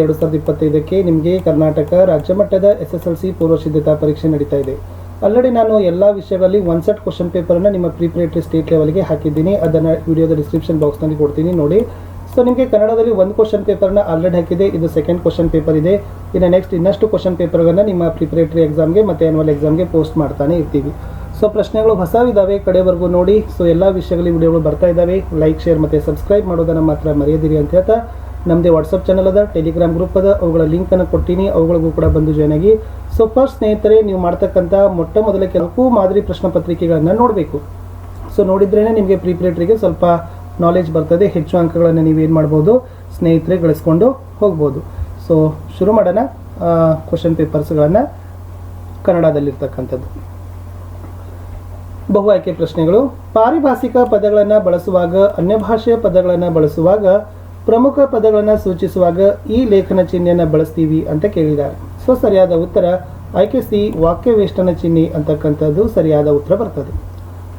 ಎರಡು ಸಾವಿರದ ಇಪ್ಪತ್ತೈದಕ್ಕೆ ನಿಮಗೆ ಕರ್ನಾಟಕ ರಾಜ್ಯ ಮಟ್ಟದ ಎಸ್ ಎಸ್ ಎಲ್ ಸಿ ಪೂರ್ವ ಸಿದ್ಧತಾ ಪರೀಕ್ಷೆ ನಡೀತಾ ಇದೆ. ಆಲ್ರೆಡಿ ನಾನು ಎಲ್ಲ ವಿಷಯಗಳಲ್ಲಿ ಒನ್ ಸೆಟ್ ಕ್ವಶನ್ ಪೇಪರನ್ನು ನಿಮ್ಮ ಪ್ರಿಪರೇಟರಿ ಸ್ಟೇಟ್ ಲೆವೆಲ್ಗೆ ಹಾಕಿದ್ದೀನಿ. ಅದನ್ನು ವಿಡಿಯೋದ ಡಿಸ್ಕ್ರಿಪ್ಷನ್ ಬಾಕ್ಸ್ನಲ್ಲಿ ಕೊಡ್ತೀನಿ, ನೋಡಿ. ಸೊ ನಿಮಗೆ ಕನ್ನಡದಲ್ಲಿ ಒಂದು ಕ್ವಶನ್ ಪೇಪರ್ನ ಆಲ್ರೆಡಿ ಹಾಕಿದೆ. ಇದು ಸೆಕೆಂಡ್ ಕ್ವಶನ್ ಪೇಪರ್ ಇದೆ. ಇನ್ನು ನೆಕ್ಸ್ಟ್ ಇನ್ನಷ್ಟು ಕ್ವಶನ್ ಪೇಪರ್ಗಳನ್ನು ನಿಮ್ಮ ಪ್ರಿಪ್ರೇಟರಿ ಎಕ್ಸಾಮ್ಗೆ ಮತ್ತು ಆ್ಯನ್ಯುವಲ್ ಎಕ್ಸಾಮ್ಗೆ ಪೋಸ್ಟ್ ಮಾಡ್ತಾನೆ ಇರ್ತೀವಿ. ಸೊ ಪ್ರಶ್ನೆಗಳು ಹೊಸವಿದ್ದಾವೆ ಕಡೆವರೆಗೂ ನೋಡಿ. ಸೊ ಎಲ್ಲ ವಿಷಯಗಳಲ್ಲಿ ವಿಡಿಯೋಗಳು ಬರ್ತಾ ಇದ್ದಾವೆ ಲೈಕ್ ಶೇರ್ ಮತ್ತು ಸಬ್ಸ್ಕ್ರೈಬ್ ಮಾಡೋದನ್ನು ಮಾತ್ರ ಮರೆಯದಿರಿ ಅಂತ ಹೇಳ್ತಾ ನಮ್ಮದೇ ವಾಟ್ಸಪ್ ಚಾನಲ್ ಅದ ಟೆಲಿಗ್ರಾಮ್ ಗ್ರೂಪ್ ಅದ, ಅವುಗಳ ಲಿಂಕನ್ನು ಕೊಟ್ಟಿನಿ ಅವುಗಳಿಗೂ ಕೂಡ ಬಂದು ಜಾಯ್ನ್ ಆಗಿ. ಸೊ ಫಸ್ಟ್ ಸ್ನೇಹಿತರೆ, ನೀವು ಮಾಡ್ತಕ್ಕಂಥ ಮೊಟ್ಟ ಮೊದಲ ಕೆಲವು ಮಾದರಿ ಪ್ರಶ್ನೆ ಪತ್ರಿಕೆಗಳನ್ನು ನೋಡಬೇಕು. ಸೊ ನೋಡಿದ್ರೇ ನಿಮಗೆ ಪ್ರಿಪ್ರೇಟ್ರಿಗೆ ಸ್ವಲ್ಪ ನಾಲೆಜ್ ಬರ್ತದೆ, ಹೆಚ್ಚು ಅಂಕಗಳನ್ನು ನೀವೇನು ಮಾಡ್ಬೋದು, ಸ್ನೇಹಿತರೆ ಗಳಿಸ್ಕೊಂಡು ಹೋಗ್ಬೋದು. ಸೊ ಶುರು ಮಾಡೋಣ ಕ್ವಶನ್ ಪೇಪರ್ಸ್ಗಳನ್ನು ಕನ್ನಡದಲ್ಲಿರ್ತಕ್ಕಂಥದ್ದು. ಬಹು ಆಯ್ಕೆ ಪ್ರಶ್ನೆಗಳು. ಪಾರಿಭಾಷಿಕ ಪದಗಳನ್ನು ಬಳಸುವಾಗ ಅನ್ಯ ಭಾಷೆಯ ಪದಗಳನ್ನು ಬಳಸುವಾಗ ಪ್ರಮುಖ ಪದಗಳನ್ನು ಸೂಚಿಸುವಾಗ ಈ ಲೇಖನ ಚಿಹ್ನೆಯನ್ನು ಬಳಸ್ತೀವಿ ಅಂತ ಕೇಳಿದ್ದಾರೆ. ಸೊ, ಸರಿಯಾದ ಉತ್ತರ ಆಯ್ಕೆ ಸಿ, ವಾಕ್ಯವೇಷ್ಟನ ಚಿಹ್ನೆ ಅಂತಕ್ಕಂಥದ್ದು ಸರಿಯಾದ ಉತ್ತರ ಬರ್ತದೆ.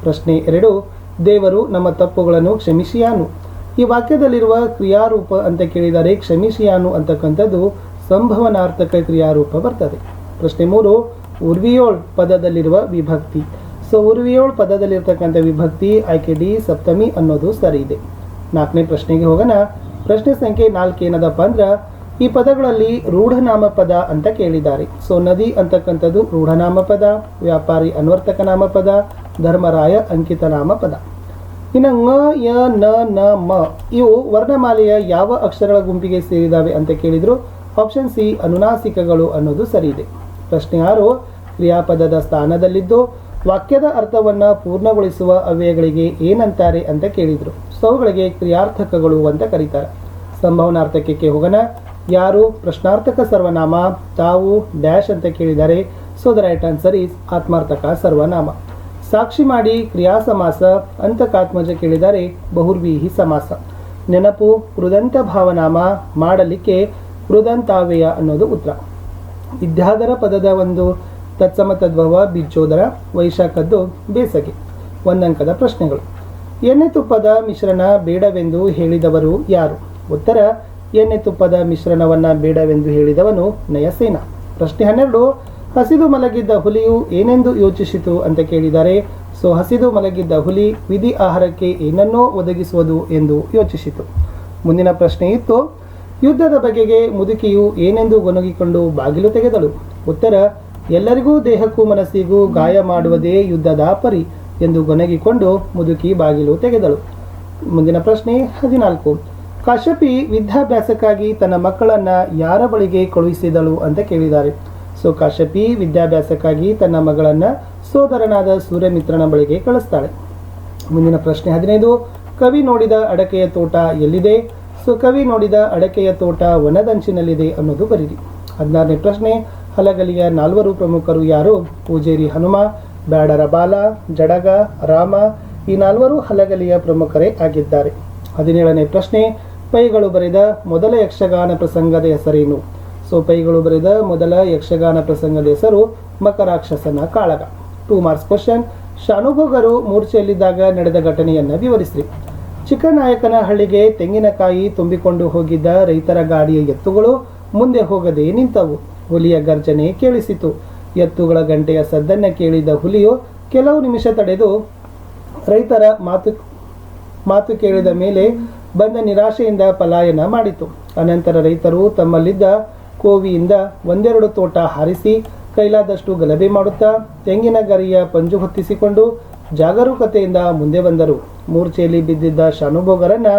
ಪ್ರಶ್ನೆ ಎರಡು, ದೇವರು ನಮ್ಮ ತಪ್ಪುಗಳನ್ನು ಕ್ಷಮಿಸಿಯಾನು. ಈ ವಾಕ್ಯದಲ್ಲಿರುವ ಕ್ರಿಯಾರೂಪ ಅಂತ ಕೇಳಿದರೆ ಕ್ಷಮಿಸಿಯಾನು ಅಂತಕ್ಕಂಥದ್ದು ಸಂಭವನಾರ್ಥಕ ಕ್ರಿಯಾರೂಪ ಬರ್ತದೆ. ಪ್ರಶ್ನೆ ಮೂರು, ಉರ್ವಿಯೋಳ್ ಪದದಲ್ಲಿರುವ ವಿಭಕ್ತಿ. ಸೊ, ಉರ್ವಿಯೋಳ್ ಪದದಲ್ಲಿರ್ತಕ್ಕಂಥ ವಿಭಕ್ತಿ, ಆಯ್ಕೆ ಡಿ, ಸಪ್ತಮಿ ಅನ್ನೋದು ಸರಿ ಇದೆ ನಾಲ್ಕನೇ ಪ್ರಶ್ನೆಗೆ ಹೋಗೋಣ. ಪ್ರಶ್ನೆ ಸಂಖ್ಯೆ ನಾಲ್ಕು ಏನದಪ್ಪ ಅಂದ್ರೆ ಈ ಪದಗಳಲ್ಲಿ ರೂಢನಾಮ ಪದ ಅಂತ ಕೇಳಿದ್ದಾರೆ. ಸೊ, ನದಿ ಅಂತಕ್ಕಂಥದ್ದು ರೂಢನಾಮ ಪದ, ವ್ಯಾಪಾರಿ ಅನ್ವರ್ತಕ ನಾಮಪದ ಧರ್ಮರಾಯ ಅಂಕಿತ ನಾಮ ಪದ. ಇನ್ನು ಮ, ಯ, ನ ನ, ಮ, ಇವು ವರ್ಣಮಾಲೆಯ ಯಾವ ಅಕ್ಷರಗಳ ಗುಂಪಿಗೆ ಸೇರಿದಾವೆ ಅಂತ ಕೇಳಿದ್ರು. ಆಪ್ಷನ್ ಸಿ, ಅನುನಾಸಿಕಗಳು ಅನ್ನೋದು ಸರಿ ಇದೆ ಪ್ರಶ್ನೆ ಆರು, ಕ್ರಿಯಾಪದದ ಸ್ಥಾನದಲ್ಲಿದ್ದು, ವಾಕ್ಯದ ಅರ್ಥವನ್ನು ಪೂರ್ಣಗೊಳಿಸುವ ಅವ್ಯಯಗಳಿಗೆ ಏನಂತಾರೆ ಅಂತ ಕೇಳಿದ್ರು. ಸೊ ಅವುಗಳಿಗೆ ಕ್ರಿಯಾರ್ಥಕಗಳು ಅಂತ ಕರೀತಾರೆ. ಸಂಭವನಾರ್ಥಕಕ್ಕೆ ಹೋಗೋಣ. ಯಾರು ಪ್ರಶ್ನಾರ್ಥಕ ಸರ್ವನಾಮ, ತಾವು ಡ್ಯಾಶ್ ಅಂತ ಕೇಳಿದ್ದಾರೆ so the right answer is ಆತ್ಮಾರ್ಥಕ ಸರ್ವನಾಮ. ಸಾಕ್ಷಿ ಮಾಡಿ ಕ್ರಿಯಾ ಸಮಾಸ ಅಂತಕಾತ್ಮಜ ಕೇಳಿದರೆ ಬಹುರ್ವೀಹಿ ಸಮಾಸ. ನೆನಪು, ಕೃದಂತ ಭಾವನಾಮ ಮಾಡಲಿಕ್ಕೆ ಕೃದಂತಾವ್ಯಯ ಅನ್ನೋದು ಉತ್ತರ. ವಿದ್ಯಾಧರ ಪದದ ಒಂದು ತತ್ಸಮ ತದ್ಭವ ಬಿಚ್ಚೋದರ ವೈಶಾಖದ್ದು ಬೇಸಗೆ. ಒಂದಂಕದ ಪ್ರಶ್ನೆಗಳು. ಎಣ್ಣೆ ತುಪ್ಪದ ಮಿಶ್ರಣ ಬೇಡವೆಂದು ಹೇಳಿದವರು ಯಾರು? ಉತ್ತರ, ಎಣ್ಣೆ ತುಪ್ಪದ ಮಿಶ್ರಣವನ್ನು ಬೇಡವೆಂದು ಹೇಳಿದವನು ನಯಸೇನ. ಪ್ರಶ್ನೆ ಹನ್ನೆರಡು, ಹಸಿದು ಮಲಗಿದ್ದ ಹುಲಿಯು ಏನೆಂದು ಯೋಚಿಸಿತು ಅಂತ ಕೇಳಿದ್ದಾರೆ ಸೊ ಹಸಿದು ಮಲಗಿದ್ದ ಹುಲಿ ವಿಧಿ ಆಹಾರಕ್ಕೆ ಏನನ್ನೋ ಒದಗಿಸುವುದು ಎಂದು ಯೋಚಿಸಿತು. ಮುಂದಿನ ಪ್ರಶ್ನೆ ಇತ್ತು, ಯುದ್ಧದ ಬಗೆಗೆ ಮುದುಕಿಯು ಏನೆಂದು ಗೊನಗಿಕೊಂಡು ಬಾಗಿಲು ತೆಗೆದಳು? ಉತ್ತರ, ಎಲ್ಲರಿಗೂ ದೇಹಕ್ಕೂ ಮನಸ್ಸಿಗೂ ಗಾಯ ಮಾಡುವುದೇ ಯುದ್ಧದ ಪರಿ ಎಂದು ಗೊನಗಿಕೊಂಡು ಮುದುಕಿ ಬಾಗಿಲು ತೆಗೆದಳು. ಮುಂದಿನ ಪ್ರಶ್ನೆ ಹದಿನಾಲ್ಕು. ಕಾಶ್ಯಪಿ ವಿದ್ಯಾಭ್ಯಾಸಕ್ಕಾಗಿ ತನ್ನ ಮಕ್ಕಳನ್ನ ಯಾರ ಬಳಿಗೆ ಕಳುಹಿಸಿದಳು ಅಂತ ಕೇಳಿದ್ದಾರೆ. ಸೊ ಕಾಶ್ಯಪಿ ವಿದ್ಯಾಭ್ಯಾಸಕ್ಕಾಗಿ ತನ್ನ ಮಗಳನ್ನು ಸೋದರನಾದ ಸೂರ್ಯಮಿತ್ರನ ಬಳಿಗೆ ಕಳಿಸ್ತಾಳೆ. ಮುಂದಿನ ಪ್ರಶ್ನೆ ಹದಿನೈದು. ಕವಿ ನೋಡಿದ ಅಡಕೆಯ ತೋಟ ಎಲ್ಲಿದೆ? ಸೊ ಕವಿ ನೋಡಿದ ಅಡಕೆಯ ತೋಟ ವನದಂಚಿನಲ್ಲಿದೆ ಅನ್ನೋದು ಬರೀರಿ. ಹದಿನಾರನೇ ಪ್ರಶ್ನೆ. ಹಲಗಲಿಯ ನಾಲ್ವರು ಪ್ರಮುಖರು ಯಾರು? ಪೂಜೇರಿ ಹನುಮ ಬ್ಯಾಡರ ಬಾಲ, ಜಡಗ, ರಾಮ ಈ ನಾಲ್ವರು ಹಲಗಲಿಯ ಪ್ರಮುಖರೇ ಆಗಿದ್ದಾರೆ. ಹದಿನೇಳನೇ ಪ್ರಶ್ನೆ, ಪೈಗಳು ಬರೆದ ಮೊದಲ ಯಕ್ಷಗಾನ ಪ್ರಸಂಗದ ಹೆಸರೇನು? ಸೊ, ಪೈಗಳು ಬರೆದ ಮೊದಲ ಯಕ್ಷಗಾನ ಪ್ರಸಂಗದ ಹೆಸರು ಮಕರಾಕ್ಷಸನ ಕಾಳಗ. ಟೂ ಮಾರ್ಕ್ಸ್ ಕ್ವಶನ್ ಶಾನುಭೋಗರು ಮೂರ್ಛೆಯಲ್ಲಿದ್ದಾಗ ನಡೆದ ಘಟನೆಯನ್ನು ವಿವರಿಸಿರಿ. ಚಿಕ್ಕನಾಯಕನ ಹಳ್ಳಿಗೆ ತೆಂಗಿನಕಾಯಿ ತುಂಬಿಕೊಂಡು ಹೋಗಿದ್ದ ರೈತರ ಗಾಡಿಯ ಎತ್ತುಗಳು ಮುಂದೆ ಹೋಗದೆ ನಿಂತವು. ಹುಲಿಯ ಗರ್ಜನೆ ಕೇಳಿಸಿತು. ಎತ್ತುಗಳ ಗಂಟೆಯ ಸದ್ದನ್ನ ಕೇಳಿದ ಹುಲಿಯು ಕೆಲವು ನಿಮಿಷ ತಡೆದು ರೈತರ ಮಾತು ಮಾತು ಕೇಳಿದ ಮೇಲೆ ಬಂದ ನಿರಾಶೆಯಿಂದ ಪಲಾಯನ ಮಾಡಿತು. ಅನಂತರ ರೈತರು ತಮ್ಮಲ್ಲಿದ್ದ ಕೋವಿಯಿಂದ ಒಂದೆರಡು ತೋಟ ಹಾರಿಸಿ ಕೈಲಾದಷ್ಟು ಗಲಭೆ ಮಾಡುತ್ತಾ ತೆಂಗಿನ ಗರಿಯ ಪಂಜು ಹೊತ್ತಿಸಿಕೊಂಡು ಜಾಗರೂಕತೆಯಿಂದ ಮುಂದೆ ಬಂದರು. ಮೂರ್ಛೆಯಲ್ಲಿ ಬಿದ್ದಿದ್ದ ಶಾನುಭೋಗರನ್ನು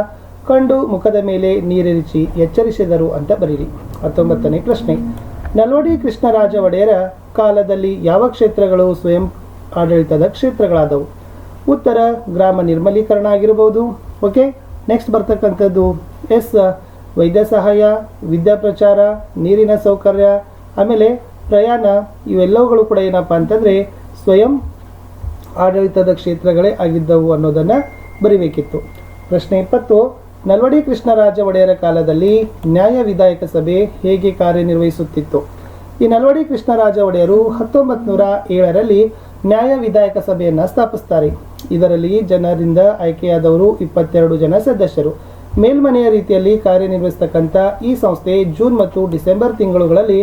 ಕಂಡು ಮುಖದ ಮೇಲೆ ನೀರಿರಿಸಿ ಎಚ್ಚರಿಸಿದರು ಅಂತ ಬರೀರಿ. ಹತ್ತೊಂಬತ್ತನೇ ಪ್ರಶ್ನೆ. ನಲ್ವಡಿ ಕೃಷ್ಣರಾಜ ಒಡೆಯರ ಕಾಲದಲ್ಲಿ ಯಾವ ಕ್ಷೇತ್ರಗಳು ಸ್ವಯಂ ಆಡಳಿತದ ಕ್ಷೇತ್ರಗಳಾದವು? ಉತ್ತರ, ಗ್ರಾಮ ನಿರ್ಮಲೀಕರಣ ಆಗಿರಬಹುದು. ಓಕೆ ನೆಕ್ಸ್ಟ್ ಬರ್ತಕ್ಕಂಥದ್ದು ಎಸ್, ವೈದ್ಯ ಸಹಾಯ, ವಿದ್ಯಾ ಪ್ರಚಾರ, ನೀರಿನ ಸೌಕರ್ಯ, ಆಮೇಲೆ ಪ್ರಯಾಣ, ಇವೆಲ್ಲವುಗಳು ಕೂಡ ಏನಪ್ಪ ಅಂತಂದರೆ ಸ್ವಯಂ ಆಡಳಿತದ ಕ್ಷೇತ್ರಗಳೇ ಆಗಿದ್ದವು ಅನ್ನೋದನ್ನು ಬರಿಬೇಕಿತ್ತು. ಪ್ರಶ್ನೆ ಇಪ್ಪತ್ತು ನಲ್ವಡಿ ಕೃಷ್ಣರಾಜ ಒಡೆಯರ ಕಾಲದಲ್ಲಿ ನ್ಯಾಯ ವಿಧಾಯಕ ಸಭೆ ಹೇಗೆ ಕಾರ್ಯನಿರ್ವಹಿಸುತ್ತಿತ್ತು? ಈ ನಲ್ವಡಿ ಕೃಷ್ಣರಾಜ ಒಡೆಯರು ಹತ್ತೊಂಬತ್ತು ನೂರ ಏಳರಲ್ಲಿ ನ್ಯಾಯ ವಿಧಾಯಕ ಸಭೆಯನ್ನು ಸ್ಥಾಪಿಸ್ತಾರೆ. ಇದರಲ್ಲಿ ಜನರಿಂದ ಆಯ್ಕೆಯಾದವರು ಇಪ್ಪತ್ತೆರಡು ಜನ ಸದಸ್ಯರು. ಮೇಲ್ಮನೆಯ ರೀತಿಯಲ್ಲಿ ಕಾರ್ಯನಿರ್ವಹಿಸತಕ್ಕಂಥ ಈ ಸಂಸ್ಥೆ ಜೂನ್ ಮತ್ತು ಡಿಸೆಂಬರ್ ತಿಂಗಳುಗಳಲ್ಲಿ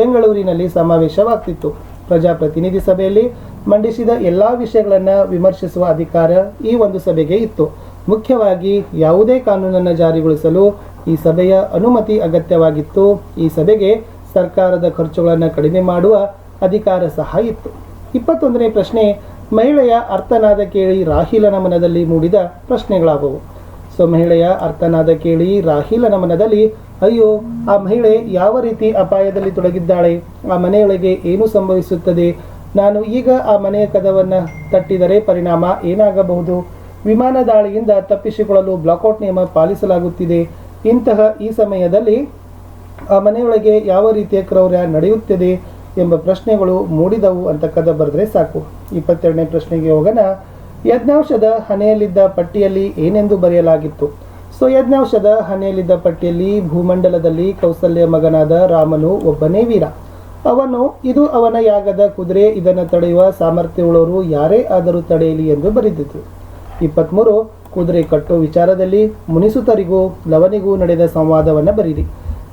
ಬೆಂಗಳೂರಿನಲ್ಲಿ ಸಮಾವೇಶವಾಗ್ತಿತ್ತು. ಪ್ರಜಾಪ್ರತಿನಿಧಿ ಸಭೆಯಲ್ಲಿ ಮಂಡಿಸಿದ ಎಲ್ಲ ವಿಷಯಗಳನ್ನು ವಿಮರ್ಶಿಸುವ ಅಧಿಕಾರ ಈ ಒಂದು ಸಭೆಗೆ ಇತ್ತು. ಮುಖ್ಯವಾಗಿ ಯಾವುದೇ ಕಾನೂನನ್ನು ಜಾರಿಗೊಳಿಸಲು ಈ ಸಭೆಯ ಅನುಮತಿ ಅಗತ್ಯವಾಗಿತ್ತು. ಈ ಸಭೆಗೆ ಸರ್ಕಾರದ ಖರ್ಚುಗಳನ್ನು ಕಡಿಮೆ ಮಾಡುವ ಅಧಿಕಾರ ಸಹ ಇತ್ತು. ಇಪ್ಪತ್ತೊಂದನೇ ಪ್ರಶ್ನೆ, ಮಹಿಳೆಯ ಅರ್ಥನಾದ ಕೇಳಿ ರಾಹಿಲನ ಮನದಲ್ಲಿ ಮೂಡಿದ ಪ್ರಶ್ನೆಗಳಾದವು. ಸೊ, ಮಹಿಳೆಯ ಅರ್ಥನಾದ ಕೇಳಿ ರಾಹಿಲನ ಮನದಲ್ಲಿ, ಅಯ್ಯೋ, ಆ ಮಹಿಳೆ ಯಾವ ರೀತಿ ಅಪಾಯದಲ್ಲಿ ತೊಡಗಿದ್ದಾಳೆ? ಆ ಮನೆಯೊಳಗೆ ಏನು ಸಂಭವಿಸುತ್ತದೆ? ನಾನು ಈಗ ಆ ಮನೆಯ ಕದವನ್ನು ತಟ್ಟಿದರೆ ಪರಿಣಾಮ ಏನಾಗಬಹುದು? ವಿಮಾನ ದಾಳಿಯಿಂದ ತಪ್ಪಿಸಿಕೊಳ್ಳಲು ಬ್ಲಾಕೌಟ್ ನಿಯಮ ಪಾಲಿಸಲಾಗುತ್ತಿದೆ. ಇಂತಹ ಈ ಸಮಯದಲ್ಲಿ ಆ ಮನೆಯೊಳಗೆ ಯಾವ ರೀತಿಯ ಕ್ರೌರ್ಯ ನಡೆಯುತ್ತದೆ ಎಂಬ ಪ್ರಶ್ನೆಗಳು ಮೂಡಿದವು ಅಂತ ಕದ ಬರೆದ್ರೆ ಸಾಕು. ಇಪ್ಪತ್ತೆರಡನೇ ಪ್ರಶ್ನೆಗೆ ಹೋಗೋಣ. ಯಜ್ಞಾಂಶದ ಹಣೆಯಲ್ಲಿದ್ದ ಪಟ್ಟಿಯಲ್ಲಿ ಏನೆಂದು ಬರೆಯಲಾಗಿತ್ತು? ಸೊ, ಯಜ್ಞಾಂಶದ ಹಣೆಯಲ್ಲಿದ್ದ ಪಟ್ಟಿಯಲ್ಲಿ ಭೂಮಂಡಲದಲ್ಲಿ ಕೌಸಲ್ಯ ಮಗನಾದ ರಾಮನು ಒಬ್ಬನೇ ವೀರ. ಅವನು, ಇದು ಅವನ ಯಾಗದ ಕುದುರೆ, ಇದನ್ನು ತಡೆಯುವ ಸಾಮರ್ಥ್ಯವುಳ್ಳವರು ಯಾರೇ ಆದರೂ ತಡೆಯಲಿ ಎಂದು ಬರೆದಿತ್ತು ಇಪ್ಪತ್ತ್ಮೂರು ಕುದುರೆ ಕಟ್ಟೋ ವಿಚಾರದಲ್ಲಿ ಮುನಿಸುತರಿಗೂ ಲವನಿಗೂ ನಡೆದ ಸಂವಾದವನ್ನು ಬರೀರಿ.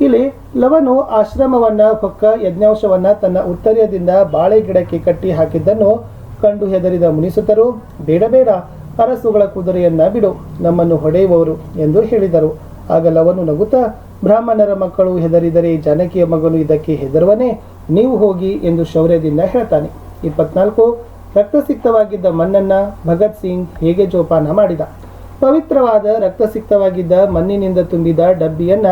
ಇಲ್ಲಿ ಲವನು ಆಶ್ರಮವನ್ನು ಹೊಕ್ಕ ಯಜ್ಞಾಂಶವನ್ನು ತನ್ನ ಉತ್ತರ್ಯದಿಂದ ಬಾಳೆ ಗಿಡಕ್ಕೆ ಕಟ್ಟಿ ಹಾಕಿದ್ದನ್ನು ಕಂಡು ಹೆದರಿದ ಮುನಿಸುತರು ಬೇಡ ಬೇಡ ಅರಸುಗಳ ಕುದುರೆಯನ್ನ ಬಿಡು, ನಮ್ಮನ್ನು ಹೊಡೆಯುವವರು ಎಂದು ಹೇಳಿದರು. ಆಗ ಲವನು ನಗುತ್ತಾ, ಬ್ರಾಹ್ಮಣರ ಮಕ್ಕಳು ಹೆದರಿದರೆ ಜಾನಕಿಯ ಮಗನು ಇದಕ್ಕೆ ಹೆದರುವನೇ, ನೀವು ಹೋಗಿ ಎಂದು ಶೌರ್ಯದಿಂದ ಹೇಳ್ತಾನೆ. ಇಪ್ಪತ್ನಾಲ್ಕು ರಕ್ತಸಿಕ್ತವಾಗಿದ್ದ ಮಣ್ಣನ್ನ ಭಗತ್ ಸಿಂಗ್ ಹೇಗೆ ಜೋಪಾನ ಮಾಡಿದ? ಪವಿತ್ರವಾದ ರಕ್ತಸಿಕ್ತವಾಗಿದ್ದ ಮಣ್ಣಿನಿಂದ ತುಂಬಿದ ಡಬ್ಬಿಯನ್ನ